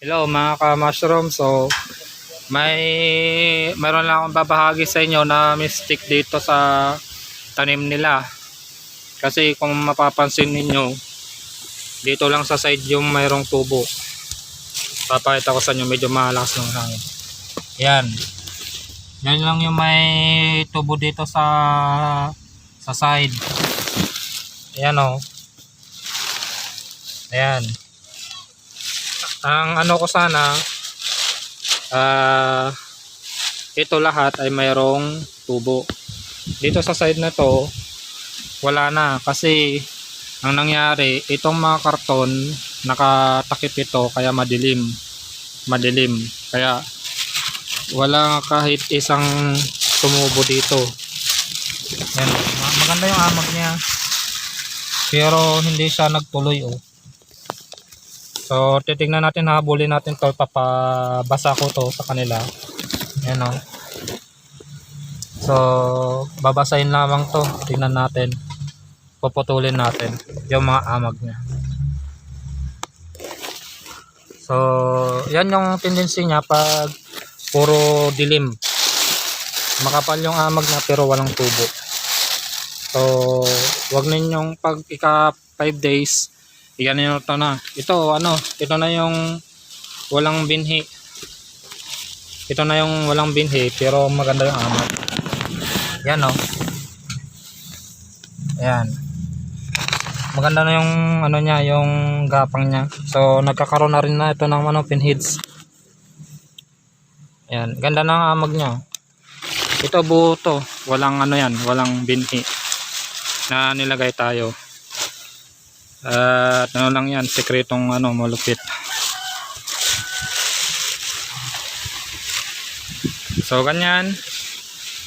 Hello mga ka-mushroom. So, may meron lang akong babahagi sa inyo na mistake dito sa tanim nila. Kasi kung mapapansin ninyo, dito lang sa side yung mayroong tubo. Papakita ko sa inyo, medyo malakas ng hangin. Yan. Yan lang yung may tubo dito sa sa side. Ayan o. Ayan ang ano ko sana ah ito lahat ay mayroong tubo. Dito sa side na to wala na. Kasi ang nangyari itong mga karton nakatakip ito kaya madilim. Madilim. Kaya wala kahit isang tumubo dito. Yan ma- maganda yung amag niya. Pero hindi siya nagtuloy oh So, titingnan natin, habulin natin to papabasa ko to sa kanila. Ayan o. So, babasahin lamang to. Tingnan natin. Puputulin natin yung mga amag niya. So, yan yung tendency niya pag puro dilim. Makapal yung amag niya pero walang tubo. So, wag ninyong pag ika 5 days, Iyan nyo ito na. Ito, ano, ito na yung walang binhi. Ito na yung walang binhi, pero maganda yung amat. Yan, oh. Ayan. Maganda na yung, ano niya, yung gapang niya. So, nagkakaroon na rin na ito ng, ano, pinheads. Ayan. Ganda na ang amag niya. Ito, buo to. Walang, ano yan, walang binhi na nilagay tayo. At ano lang yan, sekretong ano, malupit. So ganyan.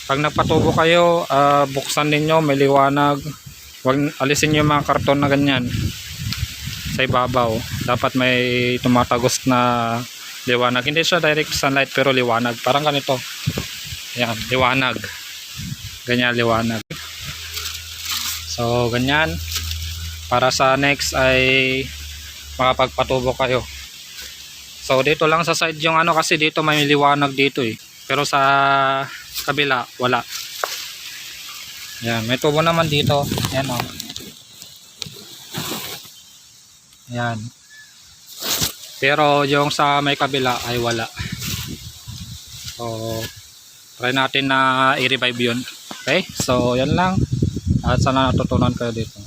Pag nagpatubo kayo, ah, buksan ninyo, may liwanag. Huwag alisin niyo mga karton na ganyan sa ibabaw. Dapat may tumatagos na liwanag. Hindi siya direct sunlight pero liwanag. Parang ganito. Yan, liwanag. Ganyan liwanag. So ganyan para sa next ay makapagpatubo kayo. So dito lang sa side yung ano kasi dito may liwanag dito eh. Pero sa kabila wala. Yan may tubo naman dito. Yan o yan pero yung sa may kabila ay wala. So try natin na i-revive yun. Okay? So yan lang. At sana natutunan kayo dito